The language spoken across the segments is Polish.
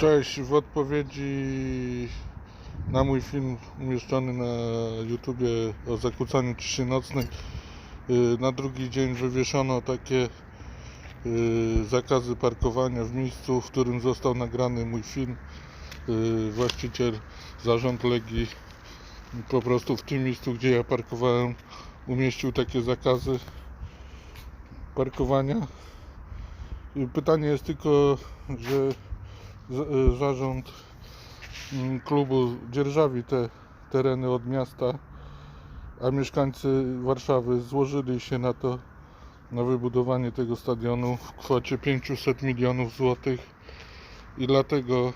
Cześć, w odpowiedzi na mój film umieszczony na YouTubie o zakłócaniu ciszy nocnej y, na drugi dzień wywieszono takie y, zakazy parkowania w miejscu, w którym został nagrany mój film. Y, Właściciel, zarząd Legii po prostu w tym miejscu, gdzie ja parkowałem umieścił takie zakazy parkowania. Pytanie jest tylko, że zarząd mm, klubu dzierżawi te tereny od miasta, a mieszkańcy Warszawy złożyli się na to, na wybudowanie tego stadionu w kwocie 500 milionów złotych i dlatego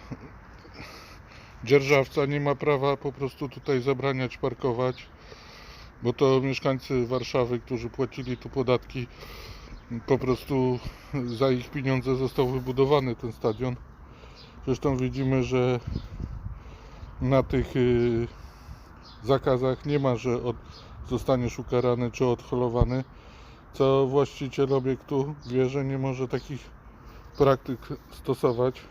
dzierżawca nie ma prawa po prostu tutaj zabraniać parkować, bo to mieszkańcy Warszawy, którzy płacili tu podatki, po prostu za ich pieniądze został wybudowany ten stadion. Zresztą widzimy, że na tych y, zakazach nie ma, że od, zostaniesz ukarany czy odholowany, co właściciel obiektu wie, że nie może takich praktyk stosować.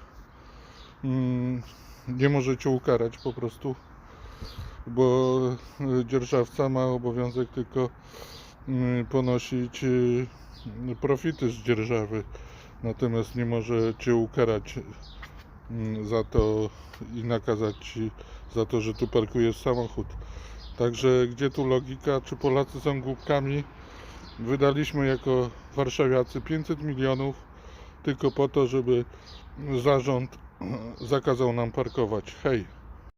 Mm, Nie może cię ukarać po prostu, bo y, dzierżawca ma obowiązek tylko y, ponosić profity z dzierżawy, natomiast nie może cię ukarać za to i nakazać ci za to, że tu parkujesz samochód. Także gdzie tu logika? Czy Polacy są głupkami? Wydaliśmy jako warszawiacy 500 milionów tylko po to, żeby zarząd zakazał nam parkować. Hej!